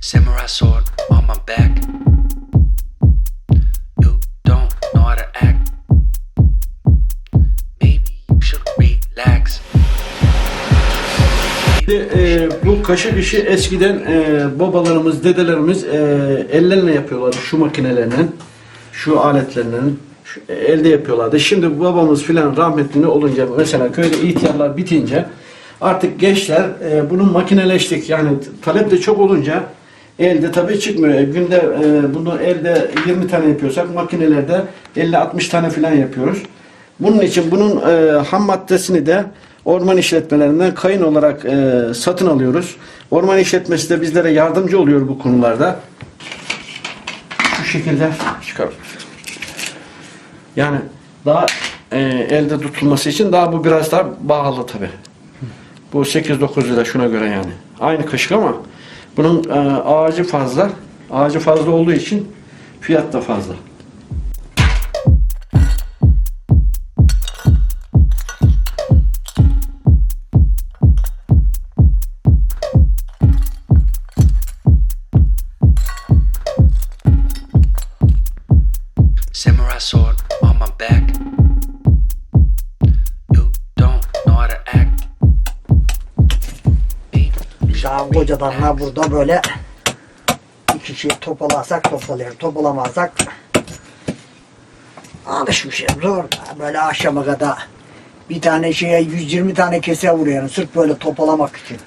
Samurai sword on my back. You don't know how to act. Maybe you should relax. E, bu kaşık işi eskiden e, babalarımız, dedelerimiz e, ellerine yapıyorlardı şu makinelerle, şu aletlerle, şu- e, elde yapıyorlardı. Şimdi babamız filan rahmetli olunca mesela köyde ihtiyarlar bitince artık gençler e, bunu makineleştik. Yani talep de çok olunca elde tabii çıkmıyor. E, günde e, bunu elde 20 tane yapıyorsak makinelerde 50-60 tane filan yapıyoruz. Bunun için bunun e, ham maddesini de orman işletmelerinden kayın olarak e, satın alıyoruz. Orman işletmesi de bizlere yardımcı oluyor bu konularda. Şu şekilde çıkar. Yani daha e, elde tutulması için daha bu biraz daha pahalı tabi. Bu 8-9 lira şuna göre yani. Aynı kaşık ama bunun e, ağacı fazla. Ağacı fazla olduğu için fiyat da fazla. Samurai sword Daha kocadanlar relax. burada böyle iki kişi topalarsak topalayır, topalamazsak alışmışız zor. Böyle akşama kadar bir tane şeye 120 tane kese vuruyor sırf böyle topalamak için.